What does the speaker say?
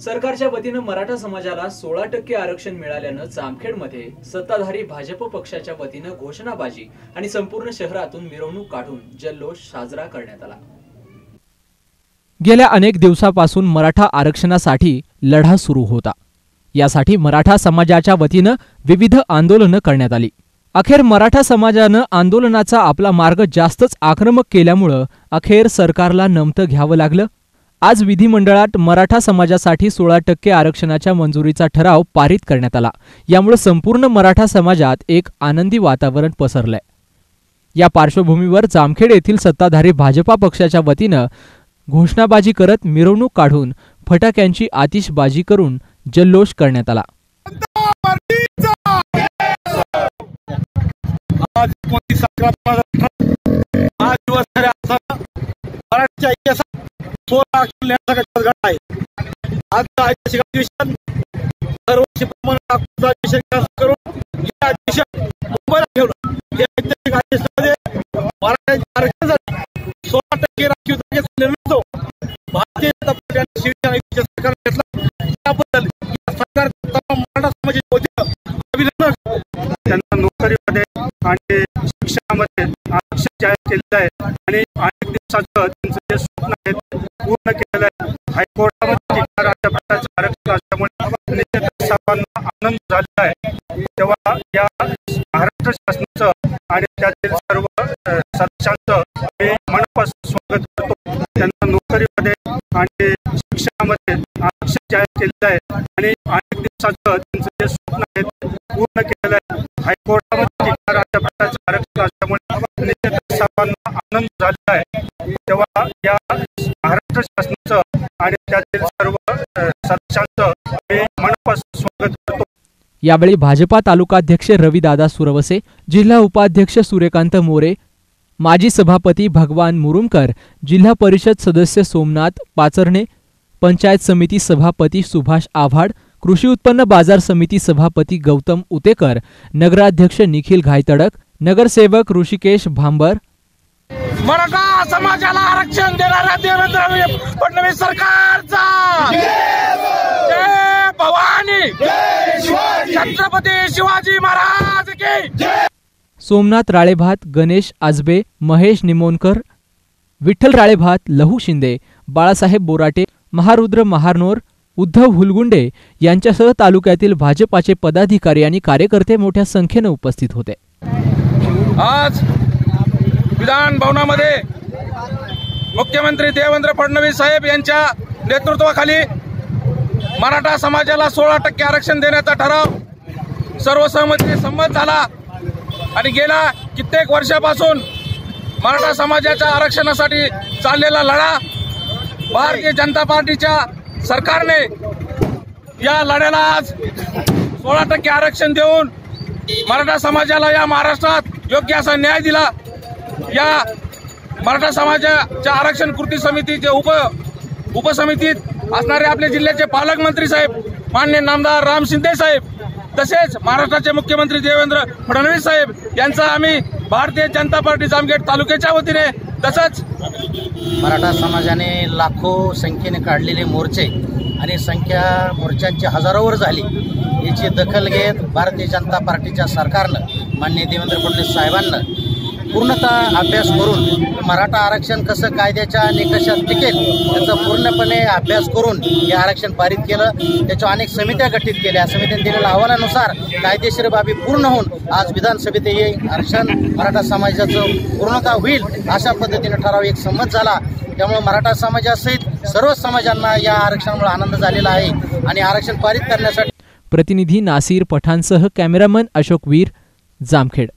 सरकारच्या वतीनं मराठा समाजाला सोळा टक्के आरक्षण मिळाल्यानं जामखेडमध्ये सत्ताधारी भाजप पक्षाच्या वतीनं घोषणाबाजी आणि संपूर्ण शहरातून मिरवणूक काढून जल्लोष साजरा करण्यात आला. गेल्या अनेक दिवसापासून मराठा आरक्षणासाठी लढा सुरू होता. यासाठी मराठा समाजाच्या वतीनं विविध आंदोलनं करण्यात आली. अखेर मराठा समाजानं आंदोलनाचा आपला मार्ग जास्तच आक्रमक केल्यामुळं अखेर सरकारला नमतं घ्यावं लागलं. आज विधिमंडळात मराठा समाजासाठी सोळा टक्के आरक्षणाच्या मंजुरीचा ठराव पारित करण्यात आला. यामुळे संपूर्ण मराठा समाजात एक आनंदी वातावरण पसरलंय. या पार्श्वभूमीवर जामखेड येथील सत्ताधारी भाजपा पक्षाच्या वतीनं घोषणाबाजी करत मिरवणूक काढून फटाक्यांची आतिषबाजी करून जल्लोष करण्यात आला. आज आज सोळा आहे. ऐतिहासिक अधिवेशन दरवर्षीप्रमाणे नागपूरचा करून अधिवेशन मुंबईला ठेवलं. या ऐतिहासिक अधिवेशनामध्ये मराठ्यांच्या आरक्षणासाठी सोळा टक्के राखीव जागेचा निर्णय भारतीय जनता शिवसेना घेतला. त्याबद्दल या तमाम मराठा समाजाच्या वतीनं अभिनंदन. त्यांना नोकरीमध्ये आणि शिक्षणामध्ये आरक्षण जाहीर केलेलं आहे. आणि अनेक दिवसाचं त्यांचं जे स्वप्न आहे ते पूर्ण केलेलं आहे हायकोर्टामध्ये अशा प्रकारचं आरक्षण असल्यामुळे सर्वांना आनंद झालेला आहे. तेव्हा या महाराष्ट्र शासनाचं आणि त्यातील सर्व सदस्यांचं मी मनापासून स्वागत करतो. त्यांना नोकरीमध्ये आणि शिक्षणामध्ये आरक्षण जाहीर केलेलं आहे. आणि अनेक दिवसाचं त्यांचं जे स्वप्न आहे ते पूर्ण केलेलं आहे. हायकोर्टामध्ये टिकणारं अशा प्रकारचं आरक्षण असल्यामुळे सर्वांना आनंद झालेला आहे. तेव्हा या महाराष्ट्र शासनाचं आणि त्यातील सर्व सदस्यांचं मी मनापासून स्वागत करतो. यावेळी भाजपा तालुकाध्यक्ष रविदादा सुरवसे जिल्हा उपाध्यक्ष सूर्यकांत मोरे माजी सभापती भगवान मुरुमकर जिल्हा परिषद सदस्य सोमनाथ पाचरणे पंचायत समिती सभापती सुभाष आव्हाड कृषी उत्पन्न बाजार समिती सभापती गौतम उतेकर नगराध्यक्ष निखिल घायतडक नगरसेवक ऋषिकेश भांबर. मराठा समाजाला आरक्षण देणाऱ्या देवेंद्र छत्रपती शिवाजी महाराज की सोमनाथ राळेभात गणेश आजबे महेश निमोनकर विठ्ठल राळेभात लहू शिंदे बाळासाहेब बोराटे महारुद्र महारनोर उद्धव हुलगुंडे यांच्यासह तालुक्यातील भाजपाचे पदाधिकारी आणि कार्यकर्ते मोठ्या संख्येनं उपस्थित होते. आज विधान भवनामध्ये मुख्यमंत्री देवेंद्र फडणवीस साहेब यांच्या नेतृत्वाखाली मराठा समाजाला सोळा टक्के आरक्षण देण्याचा ठराव सर्वसहमतीने संमत झाला आणि गेल्या कित्येक वर्षापासून मराठा समाजाच्या आरक्षणासाठी चाललेला लढा भारतीय जनता पार्टीच्या सरकारने या लढ्याला आज सोळा टक्के आरक्षण देऊन मराठा समाजाला या महाराष्ट्रात योग्य असा न्याय दिला. या मराठा समाजाच्या आरक्षण कृती समितीचे उप उपसमितीत असणारे आपले जिल्ह्याचे पालकमंत्री साहेब मान्य नामदार राम शिंदे साहेब तसेच महाराष्ट्राचे मुख्यमंत्री देवेंद्र फडणवीस साहेब यांचा आम्ही भारतीय जनता पार्टी जामखेड तालुक्याच्या वतीने तसंच मराठा समाजाने लाखो संख्येने काढलेले मोर्चे आणि संख्या मोर्चांची हजारोवर झाली याची दखल घेत भारतीय जनता पार्टीच्या सरकारनं मान्य देवेंद्र फडणवीस साहेबांना पूर्णतः अभ्यास करून मराठा आरक्षण कसं कायद्याच्या निकषात टिकेल याचा पूर्णपणे अभ्यास करून हे आरक्षण पारित केलं. त्याच्या अनेक समित्या गठीत केल्या. समितीने दिलेल्या अहवालानुसार कायदेशीर बाबी पूर्ण होऊन आज विधानसभेत हे आरक्षण मराठा समाजाचं पूर्णता होईल अशा पद्धतीने ठराव एक संमत झाला. त्यामुळे मराठा समाजासहित सर्व समाजांना या आरक्षणामुळे आनंद झालेला आहे आणि आरक्षण पारित करण्यासाठी प्रतिनिधी नासिर पठाणसह कॅमेरामन अशोक वीर जामखेड.